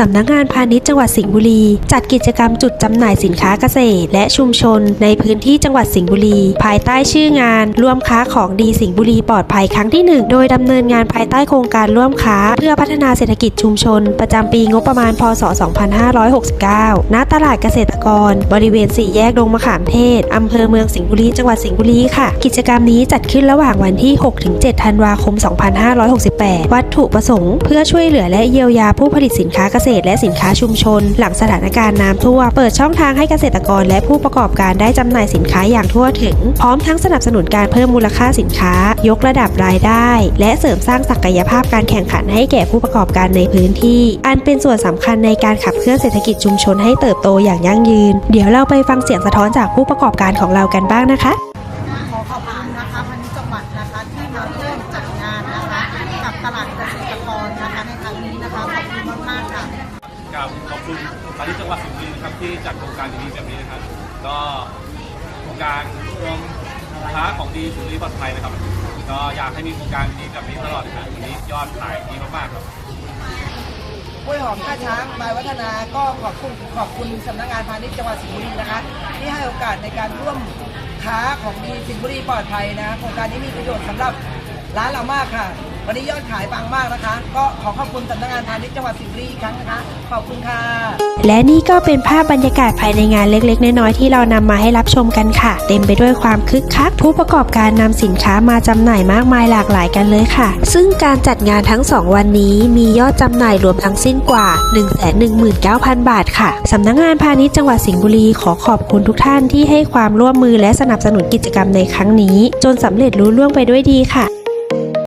สำนักงานพาณิชย์จังหวัดสิงห์บุรี จัดกิจกรรมจุดจำหน่ายสินค้าเกษตร และชุมชน ในพื้นที่จังหวัดสิงห์บุรี ภายใต้ชื่องาน ร่วมค้าของดีสิงห์บุรีปลอดภัยครั้งที่หนึ่งโดยดำเนินงานภายใต้โครงการร่วมค้า เพื่อพัฒนาเศรษฐกิจชุมชน ประจำปีงบประมาณพศ 2569 ณ ตลาดเกษตรกร บริเวณสี่แยกดงมะขามเทศอำเภอเมืองสิงห์บุรีจังหวัดสิงห์บุรีค่ะ กิจกรรมนี้จัดขึ้นระหว่างวันที่ 6-7 ธันวาคม 2568 วัตถุประสงค์ เพื่อช่วยเหลือและเยียวยาผู้ผลิตสินค้าเกษตรและสินค้าชุมชน หลังสถานการณ์น้ำท่วมเปิดช่องทางให้เกษตรกรและผู้ประกอบการได้จำหน่ายสินค้าอย่างทั่วถึง พร้อมทั้งสนับสนุนการเพิ่มมูลค่าสินค้า ยกระดับรายได้ และเสริมสร้างศักยภาพการแข่งขันให้แก่ผู้ประกอบการในพื้นที่ อันเป็นส่วนสำคัญในการขับเคลื่อนเศรษฐกิจชุมชนให้เติบโตอย่างยั่งยืน เดี๋ยวเราไปฟังเสียงสะท้อนจากผู้ประกอบการของเรากันบ้างนะคะขอขอบคุณนะคะพันธุ์จังหวัดนะคะที่มาร่วมจัดงานนะคะกับ ตลาดเกษตรกรนะคะในครั้งนี้นะคะขอบคุณมากๆค่ะกับขอบคุณพาณิชย์จังหวัดสิงห์บุรีนะครับที่จัดโครงการดีๆแบบนี้นะครับ ก็โครงการรวมค้าของดีสิงห์บุรีปลอดภัยนะครับ ก็อยากให้มีโครงการดีแบบนี้ตลอดนะครับวันนี้ยอดขายดีมากๆครับกล้วยหอมท่าช้างบายวัฒนาก็ขอบคุณขอบคุณสำนักงานพาณิชย์จังหวัดสิงห์บุรีนะคะ ที่ให้โอกาสในการร่วมค้าของดีสิงห์บุรีปลอดภัยนะโครงการนี้มีประโยชน์สำหรับร้านเรามากค่ะ วันนี้ยอดขายปังมากนะคะ ก็ขอขอบคุณสำนักงานพาณิชย์จังหวัดสิงห์บุรีอีกครั้งนะคะ ขอบคุณค่ะ และนี่ก็เป็นภาพบรรยากาศภายในงานเล็กๆ น้อยๆที่เรานำมาให้รับชมกันค่ะ เต็มไปด้วยความคึกคัก ผู้ประกอบการนำสินค้ามาจำหน่ายมากมายหลากหลายกันเลยค่ะ ซึ่งการจัดงานทั้ง 2 วันนี้มียอดจำหน่ายรวมทั้งสิ้นกว่า 119,000 บาทค่ะสำนักงานพาณิชย์จังหวัดสิงห์บุรีขอขอบคุณทุกท่านที่ให้ความร่วมมือและสนับสนุนกิจกรรมในครั้งนี้ จนสำเร็จรุ่ล่วงไปด้วยดีค่ะ